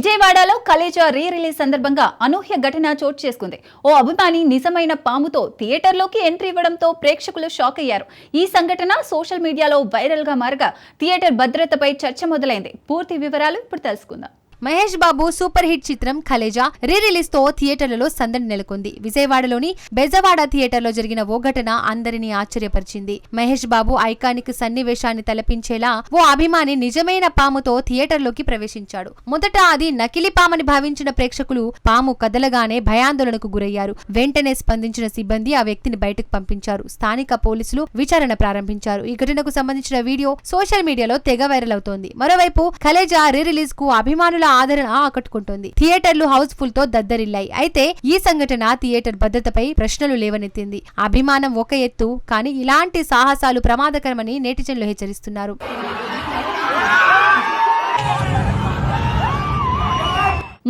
విజయవాడలో Khaleja re release సందర్భంగా అనూహ్య ఘటన చోటు చేసుకుంది. ఓ అభిమాని నిజమైన పాముతో థియేటర్లోకి ఎంట్రీ ఇవ్వడంతో ప్రేక్షకులు షాక్ అయ్యారు. ఈ సంఘటన సోషల్ మీడియాలో వైరల్గా మారగా థియేటర్ భద్రతపై చర్చ మొదలైంది. పూర్తి వివరాలు ఇప్పుడు తెలుసుకుందాం. మహేష్ బాబు సూపర్ హిట్ చిత్రం ఖలేజా రీ రిలీజ్తో థియేటర్లలో సందడి నెలకొంది. విజయవాడలోని బెజవాడ థియేటర్లో జరిగిన ఓ ఘటన అందరినీ ఆశ్చర్యపరిచింది. మహేష్ బాబు ఐకానిక్ సన్నివేశాన్ని తలపించేలా ఓ అభిమాని నిజమైన పాముతో థియేటర్లోకి ప్రవేశించాడు. మొదట అది నకిలీ పామని భావించిన ప్రేక్షకులు పాము కదలగానే భయాందోళనకు గురయ్యారు. వెంటనే స్పందించిన సిబ్బంది ఆ వ్యక్తిని బయటకు పంపించారు. స్థానిక పోలీసులు విచారణ ప్రారంభించారు. ఈ ఘటనకు సంబంధించిన వీడియో సోషల్ మీడియాలో తెగ వైరల్ అవుతోంది. మరోవైపు ఖలేజా రీ రిలీజ్కు అభిమానుల ఆదరణ ఆకట్టుకుంటోంది. థియేటర్లు హౌస్ ఫుల్తో దద్దరిల్లాయి. అయితే ఈ సంఘటన థియేటర్ భద్రతపై ప్రశ్నలు లేవనెత్తింది. అభిమానం ఒక ఎత్తు కానీ ఇలాంటి సాహసాలు ప్రమాదకరమని నేటిజన్లు హెచ్చరిస్తున్నారు.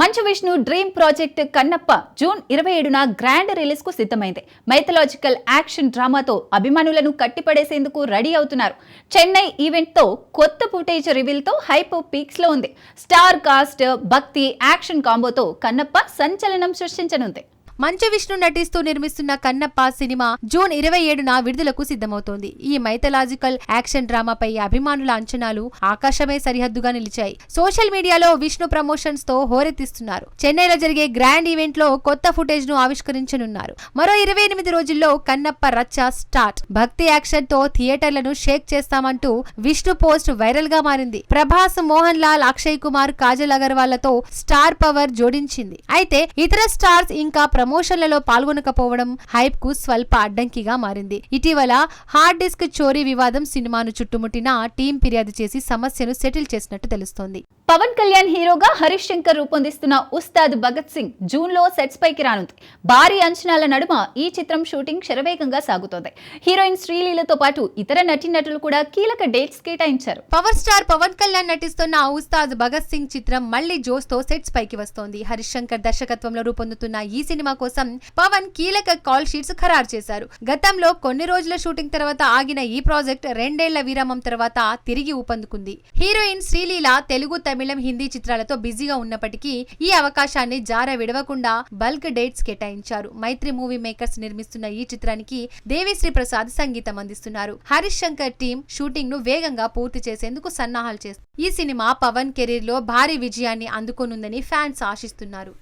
Manchu Vishnu dream project Kannappa June ఇరవై ఏడున గ్రాండ్ రిలీజ్కు సిద్ధమైంది. మైథలాజికల్ యాక్షన్ డ్రామాతో అభిమానులను కట్టిపడేసేందుకు రెడీ అవుతున్నారు. చెన్నై ఈవెంట్తో కొత్త ఫుటేజ్ రివీల్తో హైప్ పీక్స్లో ఉంది. స్టార్ కాస్ట్ భక్తి యాక్షన్ కాంబోతో కన్నప్ప సంచలనం సృష్టించనుంది. మంచు విష్ణు నటిస్తూ నిర్మిస్తున్న కన్నప్ప సినిమా జూన్ ఇరవై ఏడున విడుదలకు సిద్ధమవుతోంది. ఈ మైథలాజికల్ యాక్షన్ డ్రామాపై అభిమానుల అంచనాలు ఆకాశమే సరిహద్దుగా నిలిచాయి. సోషల్ మీడియాలో విష్ణు ప్రమోషన్స్తో హోరెత్తిస్తున్నారు. చెన్నైలో జరిగే గ్రాండ్ ఈవెంట్లో కొత్త ఫుటేజ్ను ఆవిష్కరించనున్నారు. మరో ఇరవై ఎనిమిది రోజుల్లో కన్నప్ప రచ్చ స్టార్ట్. భక్తి యాక్షన్తో థియేటర్లను షేక్ చేస్తామంటూ విష్ణు పోస్ట్ వైరల్గా మారింది. ప్రభాస్ మోహన్ లాల్ అక్షయ్ కుమార్ కాజల్ అగర్వాళ్ళతో స్టార్ పవర్ జోడించింది. అయితే ఇతర స్టార్స్ ఇంకా ప్రమోషన్లలో పాల్గొనకపోవడం హైప్కు స్వల్ప అడ్డంకిగా మారింది. ఇటీవల హార్డ్ డిస్క్ చోరీ వివాదం సినిమాను చుట్టుముట్టిన టీం ఫిర్యాదు చేసి సమస్యను సెటిల్ చేసినట్టు తెలుస్తోంది. పవన్ కళ్యాణ్ హీరోగా హరీష్ శంకర్ రూపొందిస్తున్న ఉస్తాద్ భగత్ సింగ్ జూన్లో సెట్స్ పైకి రానుంది. భారీ అంచనాల నడుమ ఈ చిత్రం షూటింగ్ శరవేగంగా సాగుతోంది. హీరోయిన్ శ్రీలీలతో పాటు ఇతర నటీనటులు కూడా కీలక డేట్స్ కేటాయించారు. పవర్ స్టార్ పవన్ కళ్యాణ్ నటిస్తున్న ఉస్తాద్ భగత్ సింగ్ చిత్రం మళ్ళీ జోస్తో సెట్స్ పైకి వస్తోంది. హరీష్ శంకర్ దర్శకత్వంలో రూపొందుతున్న ఈ సినిమా కోసం పవన్ కీలక కాల్ షీట్స్ ఖరారు చేశారు. గతంలో కొన్ని రోజుల షూటింగ్ తర్వాత ఆగిన ఈ ప్రాజెక్ట్ రెండేళ్ళ విరామం తర్వాత తిరిగి ఊపందుకుంది. హీరోయిన్ శ్రీలీల తెలుగు తమిళం హిందీ చిత్రాలతో బిజీగా ఉన్నప్పటికీ ఈ అవకాశాన్ని జార విడవకుండా బల్క్ డేట్స్ కేటాయించారు. మైత్రి మూవీ మేకర్స్ నిర్మిస్తున్న ఈ చిత్రానికి దేవిశ్రీ ప్రసాద్ సంగీతం అందిస్తున్నారు. హరీష్ శంకర్ టీం షూటింగ్ను వేగంగా పూర్తి చేసేందుకు సన్నాహాలు చేస్తారు ఈ సినిమా పవన్ కెరీర్లో భారీ విజయాన్ని అందుకోనుందని ఫ్యాన్స్ ఆశిస్తున్నారు.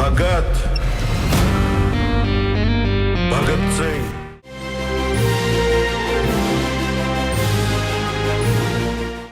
భగత్. భగత్ సింగ్.